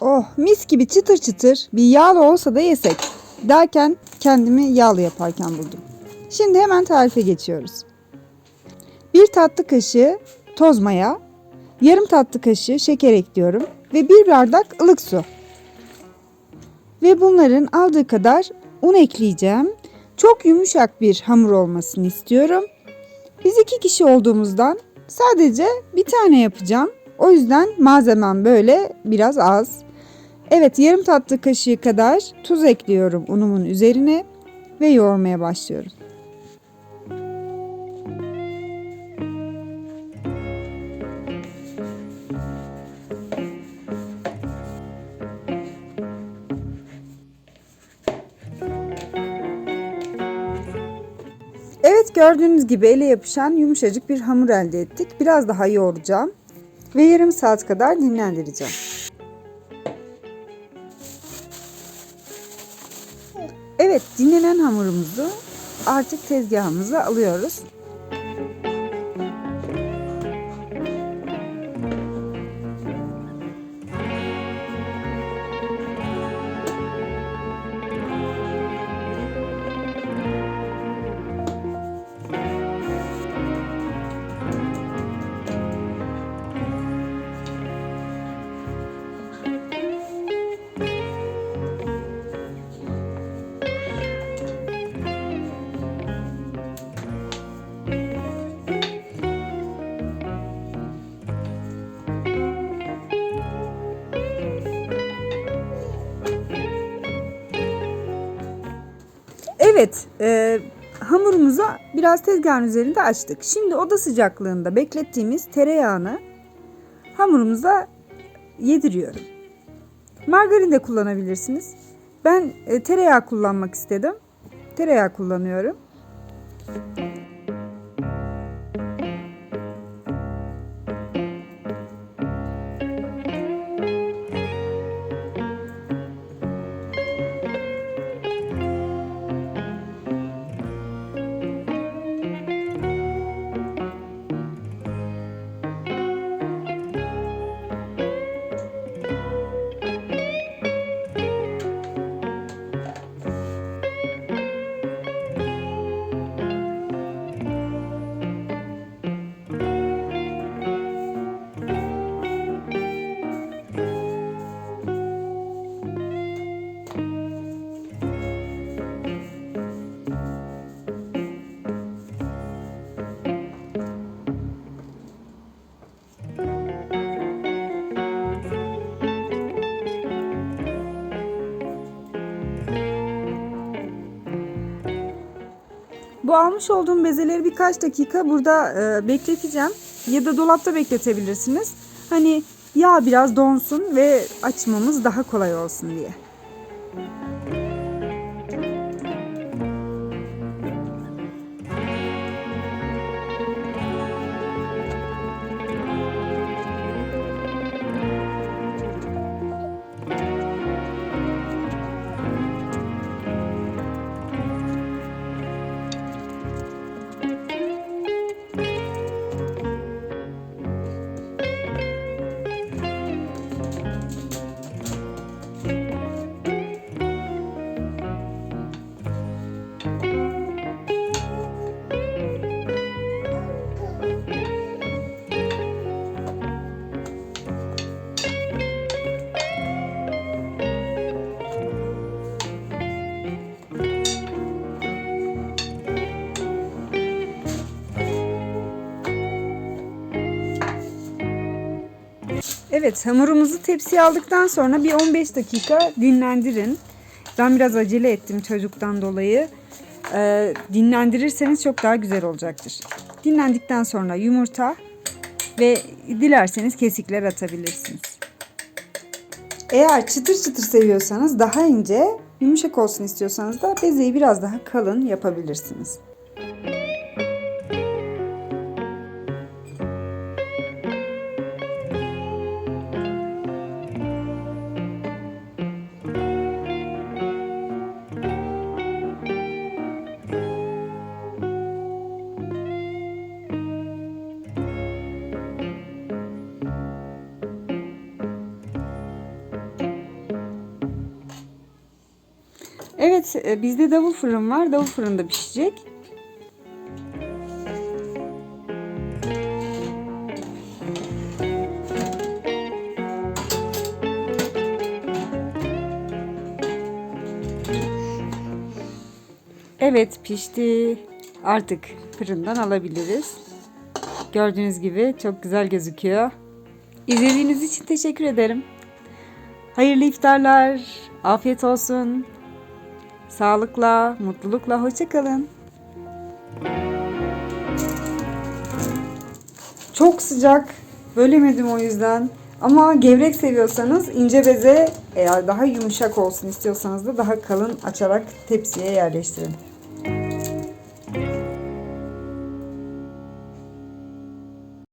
Oh mis gibi çıtır çıtır bir yağlı olsa da yesek derken kendimi yağlı yaparken buldum. Şimdi hemen tarife geçiyoruz. Bir tatlı kaşığı toz maya, yarım tatlı kaşığı şeker ekliyorum ve bir bardak ılık su. Ve bunların aldığı kadar un ekleyeceğim. Çok yumuşak bir hamur olmasını istiyorum. Biz iki kişi olduğumuzdan sadece bir tane yapacağım. O yüzden malzemem böyle biraz az. Evet yarım tatlı kaşığı kadar tuz ekliyorum unumun üzerine ve yoğurmaya başlıyorum. Evet gördüğünüz gibi ele yapışan yumuşacık bir hamur elde ettik. Biraz daha yoğuracağım ve yarım saat kadar dinlendireceğim. Evet dinlenen hamurumuzu artık tezgahımıza alıyoruz. Evet, e, hamurumuzu biraz tezgahın üzerinde açtık. Şimdi oda sıcaklığında beklettiğimiz tereyağını hamurumuza yediriyorum. Margarin de kullanabilirsiniz. Ben e, tereyağı kullanmak istedim. Tereyağı kullanıyorum. Bu almış olduğum bezeleri birkaç dakika burada e, bekleteceğim. Ya da dolapta bekletebilirsiniz. Hani yağ biraz donsun ve açmamız daha kolay olsun diye. Evet hamurumuzu tepsiye aldıktan sonra bir 15 dakika dinlendirin. Ben biraz acele ettim çocuktan dolayı. Ee, dinlendirirseniz çok daha güzel olacaktır. Dinlendikten sonra yumurta ve dilerseniz kesikler atabilirsiniz. Eğer çıtır çıtır seviyorsanız daha ince, yumuşak olsun istiyorsanız da bezeyi biraz daha kalın yapabilirsiniz. Evet, e, bizde davul fırın var. Davul fırında pişecek. Evet, pişti. Artık fırından alabiliriz. Gördüğünüz gibi çok güzel gözüküyor. İzlediğiniz için teşekkür ederim. Hayırlı iftarlar. Afiyet olsun. Sağlıkla, mutlulukla hoşçakalın. Çok sıcak. Bölemedim o yüzden. Ama gevrek seviyorsanız ince beze eğer daha yumuşak olsun istiyorsanız da daha kalın açarak tepsiye yerleştirin.